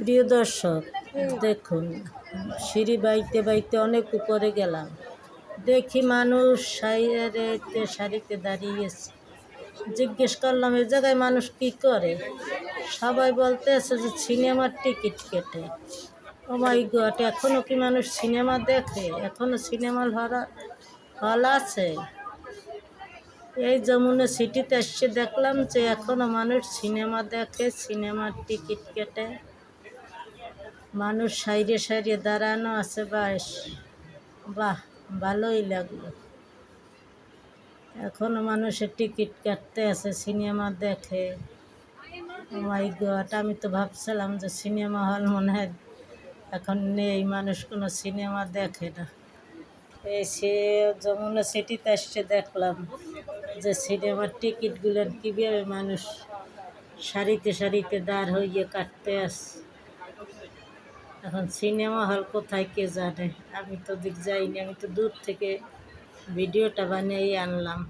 প্রিয় দর্শক, দেখুন, সিঁড়ি বাইতে বাইতে অনেক উপরে গেলাম। দেখি মানুষ সাইডে সারিতে দাঁড়িয়েছে। জিজ্ঞেস করলাম এই জায়গায় মানুষ কি করে? সবাই বলতে বলতেছে যে, সিনেমার টিকিট কেটে। ও মাই গড এখনও কি মানুষ সিনেমা দেখে? এখনও সিনেমা হল হল আছে? এই যমুনা সিটিতে এসে দেখলাম যে এখনও মানুষ সিনেমা দেখে, সিনেমার টিকিট কেটে। মানুষ সাইডে সাইডে দাঁড়ানো আছে, বাস। বাহ, ভালোই লাগল। এখনও মানুষের টিকিট কাটতে আছে সিনেমা দেখে। মাই গড আমি তো ভাবছিলাম যে সিনেমা হল মনে হয় এখন নেই, মানুষ কোনো সিনেমা দেখে না। এই সে যমুনা সিটিতে এসে দেখলাম যে সিনেমার টিকিটগুলো কীভাবে মানুষ সারিতে সারিতে দাঁড় হইয়ে কাটতে আসে এখন সিনেমা হল কোথায় কে জানে? আমি তো দিক যাইনি, আমি তো দূর থেকে ভিডিওটা বানিয়েই আনলাম।